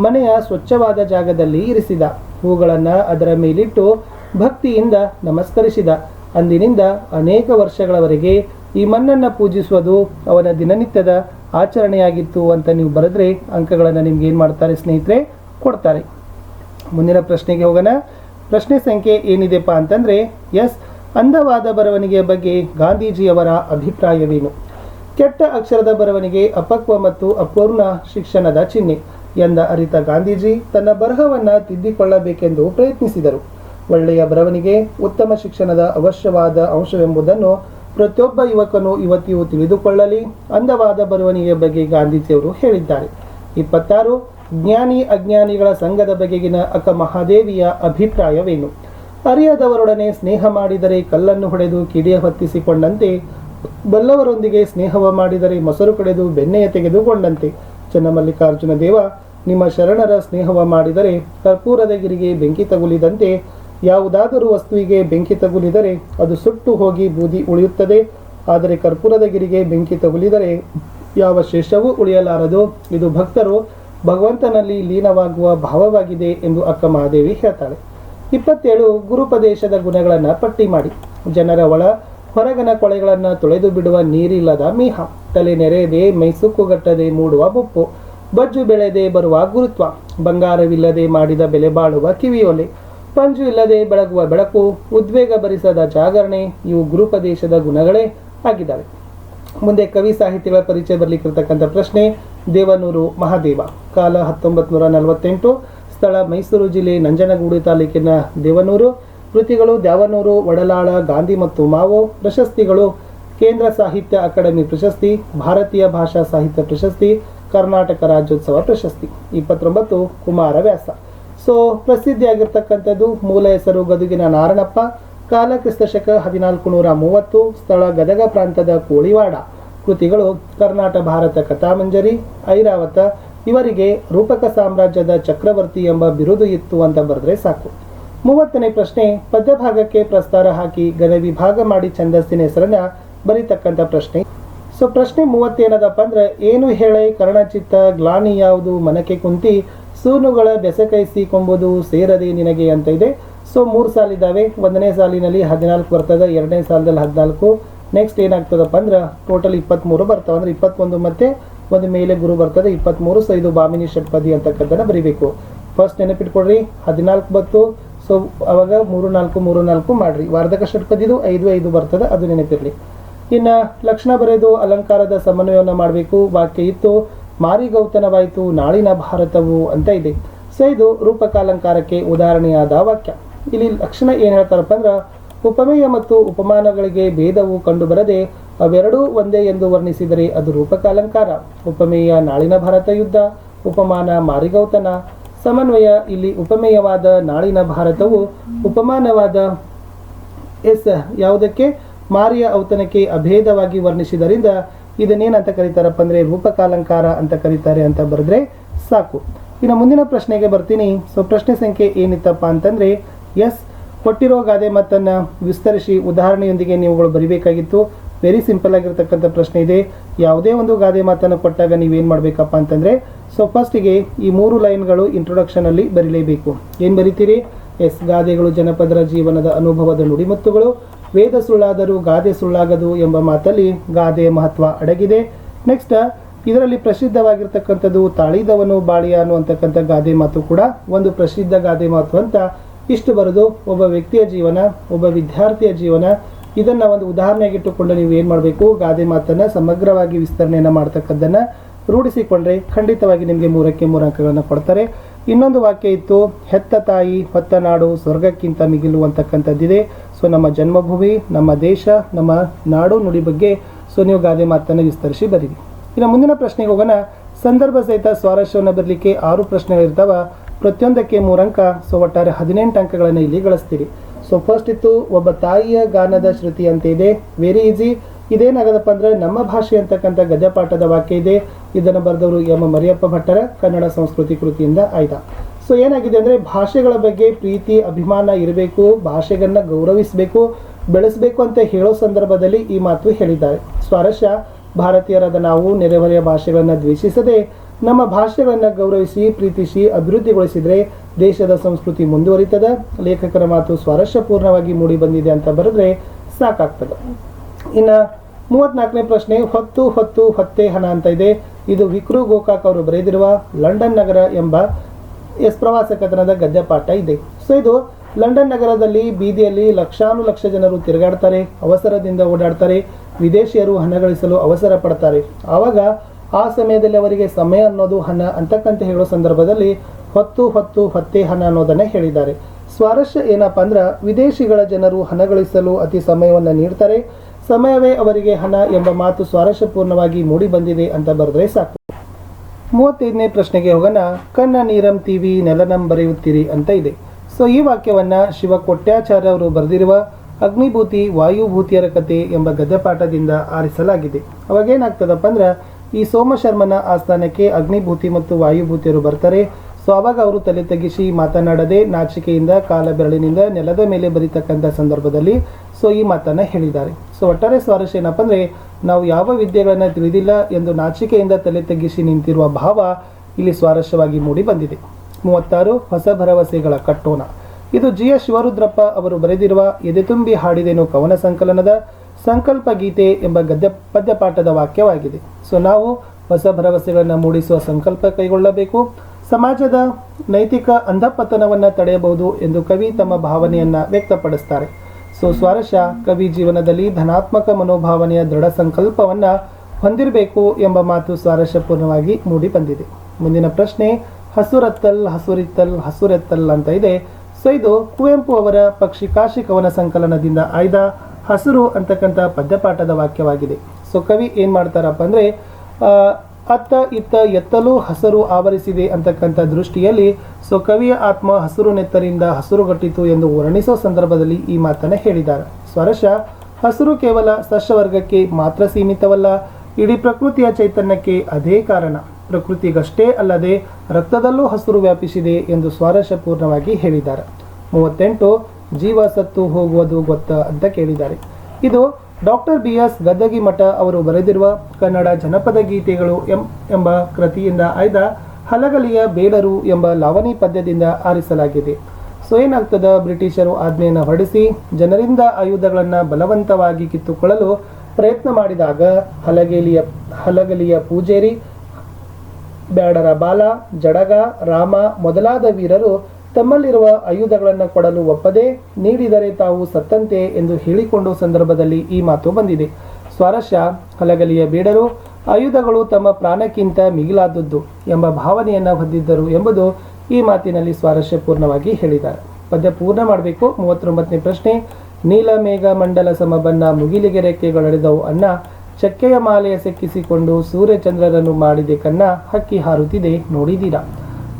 ಮನೆಯ ಸ್ವಚ್ಛವಾದ ಜಾಗದಲ್ಲಿ ಇರಿಸಿದ. ಹೂಗಳನ್ನು ಅದರ ಮೇಲಿಟ್ಟು ಭಕ್ತಿಯಿಂದ ನಮಸ್ಕರಿಸಿದ. ಅಂದಿನಿಂದ ಅನೇಕ ವರ್ಷಗಳವರೆಗೆ ಈ ಮಣ್ಣನ್ನ ಪೂಜಿಸುವುದು ಅವನ ದಿನನಿತ್ಯದ ಆಚರಣೆಯಾಗಿತ್ತು ಅಂತ ನೀವು ಬರೆದ್ರೆ ಅಂಕಗಳನ್ನು ನಿಮ್ಗೆ ಏನು ಮಾಡ್ತಾರೆ ಸ್ನೇಹಿತರೆ? ಕೊಡ್ತಾರೆ. ಮುಂದಿನ ಪ್ರಶ್ನೆಗೆ ಹೋಗೋಣ. ಪ್ರಶ್ನೆ ಸಂಖ್ಯೆ ಏನಿದೆಪ್ಪ ಅಂತಂದ್ರೆ, ಎಸ್ ಅಂದವಾದ ಬರವಣಿಗೆಯ ಬಗ್ಗೆ ಗಾಂಧೀಜಿಯವರ ಅಭಿಪ್ರಾಯವೇನು? ಕೆಟ್ಟ ಅಕ್ಷರದ ಬರವಣಿಗೆ ಅಪಕ್ವ ಮತ್ತು ಅಪೂರ್ಣ ಶಿಕ್ಷಣದ ಚಿಹ್ನೆ ಎಂದ ಅರಿತ ಗಾಂಧೀಜಿ ತನ್ನ ಬರಹವನ್ನು ತಿದ್ದಿಕೊಳ್ಳಬೇಕೆಂದು ಪ್ರಯತ್ನಿಸಿದರು. ಒಳ್ಳೆಯ ಬರವಣಿಗೆ, ಉತ್ತಮ ಶಿಕ್ಷಣದ ಅವಶ್ಯವಾದ ಅಂಶವೆಂಬುದನ್ನು ಪ್ರತಿಯೊಬ್ಬ ಯುವಕನು ಯುವತಿಯು ತಿಳಿದುಕೊಳ್ಳಲಿ ಅಂದವಾದ ಬರವಣಿಗೆಯ ಬಗ್ಗೆ ಗಾಂಧೀಜಿಯವರು ಹೇಳಿದ್ದಾರೆ. ಇಪ್ಪತ್ತಾರು, ಜ್ಞಾನಿ ಅಜ್ಞಾನಿಗಳ ಸಂಘದ ಬಗೆಗಿನ ಅಕ್ಕ ಮಹಾದೇವಿಯ ಅಭಿಪ್ರಾಯವೇನು? ಅರಿಯದವರೊಡನೆ ಸ್ನೇಹ ಮಾಡಿದರೆ ಕಲ್ಲನ್ನು ಹೊಡೆದು ಕಿಡಿಯ ಹೊತ್ತಿಸಿಕೊಂಡಂತೆ, ಬಲ್ಲವರೊಂದಿಗೆ ಸ್ನೇಹವ ಮಾಡಿದರೆ ಮೊಸರು ಕಡೆದು ಬೆಣ್ಣೆಯ ತೆಗೆದುಕೊಂಡಂತೆ. ಚನ್ನಮಲ್ಲಿಕಾರ್ಜುನ ದೇವ, ನಿಮ್ಮ ಶರಣರ ಸ್ನೇಹವ ಮಾಡಿದರೆ ಕರ್ಪೂರದ ಗಿರಿಗೆ ಬೆಂಕಿ ತಗುಲಿದಂತೆ, ಯಾವುದಾದರೂ ವಸ್ತುವಿಗೆ ಬೆಂಕಿ ತಗುಲಿದರೆ ಅದು ಸುಟ್ಟು ಹೋಗಿ ಬೂದಿ ಉಳಿಯುತ್ತದೆ. ಆದರೆ ಕರ್ಪೂರದ ಗಿರಿಗೆ ಬೆಂಕಿ ತಗುಲಿದರೆ ಯಾವ ಶೇಷವೂ ಉಳಿಯಲಾರದು. ಇದು ಭಕ್ತರು ಭಗವಂತನಲ್ಲಿ ಲೀನವಾಗುವ ಭಾವವಾಗಿದೆ ಎಂದು ಅಕ್ಕ ಮಹಾದೇವಿ ಹೇಳ್ತಾಳೆ. ಇಪ್ಪತ್ತೇಳು ಗುರುಪದೇಶದ ಗುಣಗಳನ್ನು ಪಟ್ಟಿ ಮಾಡಿ. ಜನರ ಒಳ ಹೊರಗನ ಕೊಳೆಗಳನ್ನು ತೊಳೆದು ಬಿಡುವ ನೀರಿಲ್ಲದ ಮೀಹ. ತಲೆ ನೆರೆಯದೆ ಮೈಸುಕ್ಕುಗಟ್ಟದೆ ಮೂಡುವ ಬೊಪ್ಪು. ಬಜ್ಜು ಬೆಳೆದೆ ಬರುವ ಗುರುತ್ವ. ಬಂಗಾರವಿಲ್ಲದೆ ಮಾಡಿದ ಬೆಲೆ ಬಾಳುವ ಕಿವಿಯೊಲೆ ಪಂಜು ಇಲ್ಲದೆ ಬೆಳಗುವ ಬೆಳಕು. ಉದ್ವೇಗ ಭರಿಸದ ಜಾಗರಣೆ. ಇವು ಗುರುಪದೇಶದ ಗುಣಗಳೇ ಆಗಿದ್ದಾವೆ. ಮುಂದೆ ಕವಿ ಸಾಹಿತಿಗಳ ಪರಿಚಯ ಬರಲಿಕ್ಕಿರ್ತಕ್ಕಂಥ ಪ್ರಶ್ನೆ, ದೇವನೂರು ಮಹಾದೇವ. ಕಾಲ ಹತ್ತೊಂಬತ್ತು ನೂರ ನಲವತ್ತೆಂಟು. ಸ್ಥಳ ಮೈಸೂರು ಜಿಲ್ಲೆ ನಂಜನಗೂಡು ತಾಲೂಕಿನ ದೇವನೂರು. ಕೃತಿಗಳು ದ್ಯಾವನೂರು ಒಡಲಾಳ ಗಾಂಧಿ ಮತ್ತು ಮಾವೋ. ಪ್ರಶಸ್ತಿಗಳು ಕೇಂದ್ರ ಸಾಹಿತ್ಯ ಅಕಾಡೆಮಿ ಪ್ರಶಸ್ತಿ, ಭಾರತೀಯ ಭಾಷಾ ಸಾಹಿತ್ಯ ಪ್ರಶಸ್ತಿ, ಕರ್ನಾಟಕ ರಾಜ್ಯೋತ್ಸವ ಪ್ರಶಸ್ತಿ. ಇಪ್ಪತ್ತೊಂಬತ್ತು ಕುಮಾರವ್ಯಾಸ ಸೊ, ಪ್ರಸಿದ್ಧಿಯಾಗಿರ್ತಕ್ಕಂಥದ್ದು ಮೂಲ ಹೆಸರು ಗದುಗಿನ ನಾರಣಪ್ಪ. ಕಾಲ ಕ್ರಿಸ್ತಶಕ ಹದಿನಾಲ್ಕು ನೂರ ಮೂವತ್ತು, ಸ್ಥಳ ಗದಗ ಪ್ರಾಂತದ ಕೋಳಿವಾಡ. ಕೃತಿಗಳು ಕರ್ನಾಟಕ ಭಾರತ ಕಥಾಮಂಜರಿ, ಐರಾವತ ಇವರಿಗೆ ರೂಪಕ ಸಾಮ್ರಾಜ್ಯದ ಚಕ್ರವರ್ತಿ ಎಂಬ ಬಿರುದು ಇತ್ತು ಅಂತ ಬರೆದ್ರೆ ಸಾಕು. ಮೂವತ್ತನೇ ಪ್ರಶ್ನೆ, ಪದ್ಯಭಾಗಕ್ಕೆ ಪ್ರಸ್ತಾರ ಹಾಕಿ ಗದ ವಿಭಾಗ ಮಾಡಿ ಛಂದಸ್ಸಿನ ಹೆಸರನ್ನ ಬರೀತಕ್ಕಂಥ ಪ್ರಶ್ನೆ. ಸೊ, ಪ್ರಶ್ನೆ ಮೂವತ್ತೇನದಪ್ಪ ಅಂದ್ರೆ ಏನು ಹೇಳೈ ಕರ್ಣಚಿತ್ತ ಗ್ಲಾನಿ ಯಾವುದು ಮನಕ್ಕೆ ಕುಂತಿ ಸೂನುಗಳ ಬೆಸಕೈಸಿ ಕೊಂಬುದು ಸೇರದೆ ನಿನಗೆ ಅಂತ ಇದೆ. ಸೊ, ಮೂರು ಸಾಲಿದ್ದಾವೆ ಒಂದನೇ ಸಾಲಿನಲ್ಲಿ ಹದಿನಾಲ್ಕು ಬರ್ತದೆ, ಎರಡನೇ ಸಾಲದಲ್ಲಿ ಹದಿನಾಲ್ಕು. ನೆಕ್ಸ್ಟ್ ಏನಾಗ್ತದಪ್ಪ ಅಂದ್ರೆ ಟೋಟಲ್ ಇಪ್ಪತ್ತ್ಮೂರು ಬರ್ತಾವೆ. ಅಂದ್ರೆ ಇಪ್ಪತ್ತೊಂದು ಮತ್ತೆ ಒಂದು ಮೇಲೆ ಗುರು ಬರ್ತದೆ. ಇಪ್ಪತ್ತ್ಮೂರು ಸೊ ಇದು ಬಾಮಿನಿ ಷಟ್ಪದಿ ಅಂತಕ್ಕಂಥದ್ದನ್ನ ಬರೀಬೇಕು. ಫಸ್ಟ್ ನೆನಪಿಟ್ಕೊಡ್ರಿ ಹದಿನಾಲ್ಕು ಬತ್ತು ಸೊ ಅವಾಗ ಮೂರು ನಾಲ್ಕು ಮೂರು ನಾಲ್ಕು ಮಾಡ್ರಿ. ವಾರ್ಧಕ ಷಟ್ಪದಿದು ಐದು ಐದು ಬರ್ತದೆ, ಅದು ನೆನಪಿರಲಿ. ಇನ್ನು ಲಕ್ಷಣ ಬರೆದು ಅಲಂಕಾರದ ಸಮನ್ವಯವನ್ನು ಮಾಡಬೇಕು. ವಾಕ್ಯ ಇತ್ತು ಮಾರಿಗೌತನವಾಯಿತು ನಾಳಿನ ಭಾರತವು ಅಂತ ಇದೆ. ಸೊ ಇದು ರೂಪಕಾಲಂಕಾರಕ್ಕೆ ಉದಾಹರಣೆಯಾದ ವಾಕ್ಯ. ಇಲ್ಲಿ ಲಕ್ಷಣ ಏನು ಹೇಳ್ತಾರಪ್ಪ ಅಂದ್ರೆ, ಉಪಮೇಯ ಮತ್ತು ಉಪಮಾನಗಳಿಗೆ ಭೇದವು ಕಂಡುಬರದೆ ಅವೆರಡೂ ಒಂದೇ ಎಂದು ವರ್ಣಿಸಿದರೆ ಅದು ರೂಪಕಾಲಂಕಾರ, ಉಪಮೇಯ ನಾಳಿನ ಭಾರತ ಯುದ್ಧ, ಉಪಮಾನ ಮಾರಿಗೌತನ, ಸಮನ್ವಯ ಇಲ್ಲಿ ಉಪಮೇಯವಾದ ನಾಳಿನ ಭಾರತವು ಉಪಮಾನವಾದ ಎಸ್ ಯಾವುದಕ್ಕೆ? ಮಾರಿಯ ಔತನಕ್ಕೆ ಅಭೇದವಾಗಿ ವರ್ಣಿಸಿದರಿಂದ ಇದನ್ನೇನಂತ ಕರೀತಾರಪ್ಪ ಅಂದರೆ ರೂಪಕಾಲಂಕಾರ ಅಂತ ಕರೀತಾರೆ ಅಂತ ಬರೆದ್ರೆ ಸಾಕು. ಇನ್ನು ಮುಂದಿನ ಪ್ರಶ್ನೆಗೆ ಬರ್ತೀನಿ. ಸೊ, ಪ್ರಶ್ನೆ ಸಂಖ್ಯೆ ಏನಿತ್ತಪ್ಪ ಅಂತಂದರೆ, ಎಸ್, ಕೊಟ್ಟಿರೋ ಗಾದೆ ಮತ್ತನ್ನು ವಿಸ್ತರಿಸಿ ಉದಾಹರಣೆಯೊಂದಿಗೆ ನೀವುಗಳು ಬರಿಬೇಕಾಗಿತ್ತು. ವೆರಿ ಸಿಂಪಲ್ ಆಗಿರ್ತಕ್ಕಂಥ ಪ್ರಶ್ನೆ ಇದೆ. ಯಾವುದೇ ಒಂದು ಗಾದೆ ಮಾತನ್ನು ಕೊಟ್ಟಾಗ ನೀವೇನು ಮಾಡಬೇಕಪ್ಪ ಅಂತಂದರೆ ಸೊ ಫಸ್ಟಿಗೆ ಈ ಮೂರು ಲೈನ್ಗಳು ಇಂಟ್ರೊಡಕ್ಷನಲ್ಲಿ ಬರೀಲೇಬೇಕು. ಏನು ಬರಿತೀರಿ? ಎಸ್, ಗಾದೆಗಳು ಜನಪದರ ಜೀವನದ ಅನುಭವದ ನುಡಿಮುತ್ತುಗಳು ವೇದ ಸುಳ್ಳಾದರೂ ಗಾದೆ ಸುಳ್ಳಾಗದು ಎಂಬ ಮಾತಲ್ಲಿ ಗಾದೆ ಮಹತ್ವ ಅಡಗಿದೆ. ನೆಕ್ಸ್ಟ್ ಇದರಲ್ಲಿ ಪ್ರಸಿದ್ಧವಾಗಿರ್ತಕ್ಕಂಥದ್ದು ತಾಳಿದವನು ಬಾಳಿಯ ಅನ್ನುವಂತಕ್ಕಂಥ ಗಾದೆ ಮಾತು ಕೂಡ ಒಂದು ಪ್ರಸಿದ್ಧ ಗಾದೆ ಮಾತು ಅಂತ ಇಷ್ಟು ಬರೆದು, ಒಬ್ಬ ವ್ಯಕ್ತಿಯ ಜೀವನ, ಒಬ್ಬ ವಿದ್ಯಾರ್ಥಿಯ ಜೀವನ ಇದನ್ನ ಒಂದು ಉದಾಹರಣೆಯಾಗಿಟ್ಟುಕೊಂಡು ನೀವು ಏನು ಮಾಡಬೇಕು? ಗಾದೆ ಮಾತನ್ನ ಸಮಗ್ರವಾಗಿ ವಿಸ್ತರಣೆಯನ್ನು ಮಾಡ್ತಕ್ಕದ್ದನ್ನು ರೂಢಿಸಿಕೊಂಡ್ರೆ ಖಂಡಿತವಾಗಿ ನಿಮಗೆ ಮೂರಕ್ಕೆ ಮೂರು ಅಂಕಗಳನ್ನು ಕೊಡ್ತಾರೆ. ಇನ್ನೊಂದು ವಾಕ್ಯ ಇತ್ತು, ಹೆತ್ತ ತಾಯಿ, ಹೊತ್ತ ನಾಡು, ಸ್ವರ್ಗಕ್ಕಿಂತ ಮಿಗಿಲು ಅಂತಕ್ಕಂಥದ್ದಿದೆ ಸೊ, ನಮ್ಮ ಜನ್ಮಭೂಮಿ, ನಮ್ಮ ದೇಶ, ನಮ್ಮ ನಾಡು ನುಡಿ ಬಗ್ಗೆ ಸೊ, ನೀವು ಗಾದೆ ಮಾತನ್ನು ವಿಸ್ತರಿಸಿ ಬರೀರಿ. ಇನ್ನು ಮುಂದಿನ ಪ್ರಶ್ನೆಗೆ ಹೋಗೋಣ. ಸಂದರ್ಭ ಸಹಿತ ಸ್ವಾರಸ್ಯವನ್ನು ಬರಲಿಕ್ಕೆ ಆರು ಪ್ರಶ್ನೆಗಳಿರ್ತಾವ. ಪ್ರತಿಯೊಂದಕ್ಕೆ ಮೂರಂಕ ಅಂಕ, ಸೊ, ಒಟ್ಟಾರೆ ಹದಿನೆಂಟು ಅಂಕಗಳನ್ನು ಇಲ್ಲಿ ಗಳಿಸ್ತೀರಿ. ಸೊ ಫಸ್ಟ್ ಇತ್ತು ಒಬ್ಬ ತಾಯಿಯ ಗಾನದ ಶ್ರುತಿ ಅಂತ ಇದೆ. ವೆರಿ ಈಸಿ ಇದೇನಾಗದಪ್ಪ ಅಂದ್ರೆ ನಮ್ಮ ಭಾಷೆ ಅಂತಕ್ಕಂಥ ಗದ್ಯಪಾಠದ ವಾಕ್ಯ ಇದೆ. ಇದನ್ನು ಬರೆದವರು ಎಂ. ಮರಿಯಪ್ಪ ಭಟ್ಟರ ಕನ್ನಡ ಸಂಸ್ಕೃತಿ ಕೃತಿಯಿಂದ ಆಯ್ತಾ ಸೊ ಏನಾಗಿದೆ ಅಂದರೆ ಭಾಷೆಗಳ ಬಗ್ಗೆ ಪ್ರೀತಿ, ಅಭಿಮಾನ ಇರಬೇಕು ಭಾಷೆಗಳನ್ನ ಗೌರವಿಸಬೇಕು, ಬೆಳೆಸಬೇಕು ಅಂತ ಹೇಳೋ ಸಂದರ್ಭದಲ್ಲಿ ಈ ಮಾತು ಹೇಳಿದ್ದಾರೆ. ಸ್ವಾರಸ್ಯ, ಭಾರತೀಯರಾದ ನಾವು ನೆರೆಹೊರೆಯ ಭಾಷೆಗಳನ್ನು ದ್ವೇಷಿಸದೆ ನಮ್ಮ ಭಾಷೆಗಳನ್ನು ಗೌರವಿಸಿ, ಪ್ರೀತಿಸಿ, ಅಭಿವೃದ್ಧಿಗೊಳಿಸಿದರೆ ದೇಶದ ಸಂಸ್ಕೃತಿ ಮುಂದುವರಿತದ, ಲೇಖಕರ ಮಾತು ಸ್ವಾರಸ್ಯಪೂರ್ಣವಾಗಿ ಮೂಡಿ ಬಂದಿದೆ ಅಂತ ಬರೆದ್ರೆ ಸಾಕಾಗ್ತದೆ. ಇನ್ನು ಮೂವತ್ನಾಲ್ಕನೇ ಪ್ರಶ್ನೆ, ಹೊತ್ತು ಹೊತ್ತು, ಹೊತ್ತೆ ಹಣ ಅಂತ ಇದೆ. ಇದು ವಿಕ್ರು ಗೋಕಾಕ್ ಅವರು ಬರೆದಿರುವ ಲಂಡನ್ ನಗರ ಎಂಬ ಎಸ್ ಪ್ರವಾಸ ಕಥನದ ಗದ್ಯಪಾಠ ಇದೆ. ಸೊ ಇದು ಲಂಡನ್ ನಗರದಲ್ಲಿ ಬೀದಿಯಲ್ಲಿ ಲಕ್ಷಾನು ಲಕ್ಷ ಜನರು ತಿರುಗಾಡ್ತಾರೆ, ಅವಸರದಿಂದ ಓಡಾಡ್ತಾರೆ, ವಿದೇಶಿಯರು ಹಣ ಗಳಿಸಲು ಅವಸರ ಪಡ್ತಾರೆ. ಆವಾಗ ಆ ಸಮಯದಲ್ಲಿ ಅವರಿಗೆ ಸಮಯ ಅನ್ನೋದು ಹಣ ಅಂತಕ್ಕಂತ ಹೇಳೋ ಸಂದರ್ಭದಲ್ಲಿ ಹೊತ್ತು ಹೊತ್ತು ಹೊತ್ತೆ ಹಣ ಅನ್ನೋದನ್ನು ಹೇಳಿದ್ದಾರೆ. ಸ್ವಾರಸ್ಯ ಏನಪ್ಪ ಅಂದ್ರೆ ವಿದೇಶಿಗಳ ಜನರು ಹಣ ಗಳಿಸಲು ಅತಿ ಸಮಯವನ್ನು ನೀಡ್ತಾರೆ. ಸಮಯವೇ ಅವರಿಗೆ ಹಣ ಎಂಬ ಮಾತು ಸ್ವಾರಸ್ಯಪೂರ್ಣವಾಗಿ ಮೂಡಿ ಬಂದಿದೆ ಅಂತ ಬರೆದ್ರೆ ಸಾಕು. ಮೂವತ್ತೈದನೇ ಪ್ರಶ್ನೆಗೆ ಹೋಗೋಣ. ಕಣ್ಣ ನೀರಂ ತೀವಿ ನೆಲನಂ ಬರೆಯುತ್ತೀರಿ ಅಂತ ಇದೆ. ಸೊ, ಈ ವಾಕ್ಯವನ್ನ ಶಿವ ಕೊಟ್ಯಾಚಾರ್ಯ ಅವರು ಬರೆದಿರುವ ಅಗ್ನಿಭೂತಿ ವಾಯುಭೂತಿಯರ ಕತೆ ಎಂಬ ಗದ್ಯಪಾಠದಿಂದ ಆರಿಸಲಾಗಿದೆ. ಅವಾಗೇನಾಗ್ತದಪ್ಪ ಅಂದ್ರೆ ಈ ಸೋಮಶರ್ಮನ ಆಸ್ಥಾನಕ್ಕೆ ಅಗ್ನಿಭೂತಿ ಮತ್ತು ವಾಯುಭೂತಿಯರು ಬರ್ತಾರೆ. ಸೊ ಅವಾಗ ಅವರು ತಲೆ ತಗ್ಗಿಸಿ ಮಾತನಾಡದೆ ನಾಚಿಕೆಯಿಂದ ಕಾಲ ಬೆರಳಿನಿಂದ ನೆಲದ ಮೇಲೆ ಬರೀತಕ್ಕಂಥ ಸಂದರ್ಭದಲ್ಲಿ ಸೊ ಈ ಮಾತನ್ನ ಹೇಳಿದ್ದಾರೆ. ಸೊ ಒಟ್ಟಾರೆ ಸ್ವಾರಸ್ಯ ಏನಪ್ಪ ಅಂದರೆ, ನಾವು ಯಾವ ವಿದ್ಯೆಗಳನ್ನು ತಿಳಿದಿಲ್ಲ ಎಂದು ನಾಚಿಕೆಯಿಂದ ತಲೆ ತಗ್ಗಿಸಿ ನಿಂತಿರುವ ಭಾವ ಇಲ್ಲಿ ಸ್ವಾರಸ್ಯವಾಗಿ ಮೂಡಿ ಬಂದಿದೆ. ಮೂವತ್ತಾರು ಹೊಸ ಭರವಸೆಗಳ ಕಟ್ಟೋಣ. ಇದು ಜಿ ಎಸ್ ಶಿವರುದ್ರಪ್ಪ ಅವರು ಬರೆದಿರುವ ಎದೆತುಂಬಿ ಹಾಡಿದೆನು ಕವನ ಸಂಕಲನದ ಸಂಕಲ್ಪ ಗೀತೆ ಎಂಬ ಗದ್ಯ ಪದ್ಯಪಾಠದ ವಾಕ್ಯವಾಗಿದೆ. ಸೊ ನಾವು ಹೊಸ ಭರವಸೆಗಳನ್ನು ಮೂಡಿಸುವ ಸಂಕಲ್ಪ ಕೈಗೊಳ್ಳಬೇಕು. ಸಮಾಜದ ನೈತಿಕ ಅಂಧಪತನವನ್ನು ತಡೆಯಬಹುದು ಎಂದು ಕವಿ ತಮ್ಮ ಭಾವನೆಯನ್ನ ವ್ಯಕ್ತಪಡಿಸ್ತಾರೆ. ಸೊ, ಸ್ವಾರಸ್ಯ ಕವಿ ಜೀವನದಲ್ಲಿ ಧನಾತ್ಮಕ ಮನೋಭಾವನೆಯ ದೃಢ ಸಂಕಲ್ಪವನ್ನ ಹೊಂದಿರಬೇಕು ಎಂಬ ಮಾತು ಸ್ವಾರಸ್ಯಪೂರ್ಣವಾಗಿ ಮೂಡಿ ಬಂದಿದೆ. ಮುಂದಿನ ಪ್ರಶ್ನೆ, ಹಸುರತ್ತಲ್ ಹಸುರಿತ್ತಲ್ ಹಸುರೆತ್ತಲ್ ಅಂತ ಇದೆ. ಸೊ, ಇದು ಕುವೆಂಪು ಅವರ ಪಕ್ಷಿ ಕಾಶಿ ಕವನ ಸಂಕಲನದಿಂದ ಆಯ್ದ ಹಸುರು ಅಂತಕ್ಕಂಥ ಪದ್ಯಪಾಠದ ವಾಕ್ಯವಾಗಿದೆ. ಸೊ, ಕವಿ ಏನು ಮಾಡ್ತಾರಪ್ಪ ಅಂದ್ರೆ ಅತ್ತ ಇತ್ತ ಎತ್ತಲೂ ಹಸರು ಆವರಿಸಿದೆ ಅಂತಕ್ಕಂಥ ದೃಷ್ಟಿಯಲ್ಲಿ ಸೊ ಕವಿಯ ಆತ್ಮ ಹಸಿರು ನೆತ್ತರಿಂದ ಹಸುರುಗಟ್ಟಿತು ಎಂದು ವರ್ಣಿಸೋ ಸಂದರ್ಭದಲ್ಲಿ ಈ ಮಾತನ್ನ ಹೇಳಿದ್ದಾರೆ. ಸ್ವರಶ ಹಸಿರು ಕೇವಲ ಸಸ್ಯವರ್ಗಕ್ಕೆ ಮಾತ್ರ ಸೀಮಿತವಲ್ಲ, ಇಡೀ ಪ್ರಕೃತಿಯ ಚೈತನ್ಯಕ್ಕೆ ಅದೇ ಕಾರಣ. ಪ್ರಕೃತಿಗಷ್ಟೇ ಅಲ್ಲದೆ ರಕ್ತದಲ್ಲೂ ಹಸಿರು ವ್ಯಾಪಿಸಿದೆ ಎಂದು ಸ್ವಾರಸ್ಯಪೂರ್ಣವಾಗಿ ಹೇಳಿದ್ದಾರೆ. ಮೂವತ್ತೆಂಟು, ಜೀವ ಸತ್ತು ಹೋಗುವುದು ಗೊತ್ತ ಅಂತ ಕೇಳಿದ್ದಾರೆ. ಇದು ಡಾಕ್ಟರ್ ಬಿ ಎಸ್ ಗದ್ದಗಿ ಮಠ ಅವರು ಬರೆದಿರುವ ಕನ್ನಡ ಜನಪದ ಗೀತೆಗಳು ಎಂಬ ಕೃತಿಯಿಂದ ಆಯ್ದ ಹಲಗಲಿಯ ಬೇಡರು ಎಂಬ ಲಾವಣಿ ಪದ್ಯದಿಂದ ಆರಿಸಲಾಗಿದೆ. ಸೊ ಏನಾಗ್ತದ ಬ್ರಿಟಿಷರು ಆಜ್ಞೆಯನ್ನು ಹೊರಡಿಸಿ ಜನರಿಂದ ಆಯುಧಗಳನ್ನು ಬಲವಂತವಾಗಿ ಕಿತ್ತುಕೊಳ್ಳಲು ಪ್ರಯತ್ನ ಮಾಡಿದಾಗ ಹಲಗೇಲಿಯ, ಹಲಗಲಿಯ ಪೂಜೇರಿ ಬ್ಯಾಡರ ಬಾಲ ಜಡಗ, ರಾಮ ಮೊದಲಾದ ವೀರರು ತಮ್ಮಲ್ಲಿರುವ ಆಯುಧಗಳನ್ನು ಕೊಡಲು ಒಪ್ಪದೆ ನೀಡಿದರೆ ತಾವು ಸತ್ತಂತೆ ಎಂದು ಹೇಳಿಕೊಂಡ ಸಂದರ್ಭದಲ್ಲಿ ಈ ಮಾತು ಬಂದಿದೆ. ಸ್ವಾರಸ್ಯ, ಹಲಗಲಿಯ ಬೇಡರು, ಆಯುಧಗಳು ತಮ್ಮ ಪ್ರಾಣಕ್ಕಿಂತ ಮಿಗಿಲಾದದ್ದು ಎಂಬ ಭಾವನೆಯನ್ನು ಹೊಂದಿದ್ದರು ಎಂಬುದು ಈ ಮಾತಿನಲ್ಲಿ ಸ್ವಾರಸ್ಯಪೂರ್ಣವಾಗಿ ಹೇಳಿದ್ದಾರೆ. ಪದ್ಯ ಪೂರ್ಣ ಮಾಡಬೇಕು. ಮೂವತ್ತೊಂಬತ್ತನೇ ಪ್ರಶ್ನೆ ನೀಲ ಮೇಘ ಮಂಡಲ ಸಮಬನ್ನ ಮುಗಿಲಿಗೆ ರೆಕ್ಕೆಗಳಡೆದವು ಅನ್ನ, ಚಕ್ಕೆಯ ಮಾಲೆಯ ಸೆಕ್ಕಿಸಿಕೊಂಡು ಸೂರ್ಯಚಂದ್ರರನ್ನು ಮಾಡಿದೆ ಕಣ್ಣ ಹಕ್ಕಿ ಹಾರುತ್ತಿದೆ ನೋಡಿದೀರಾ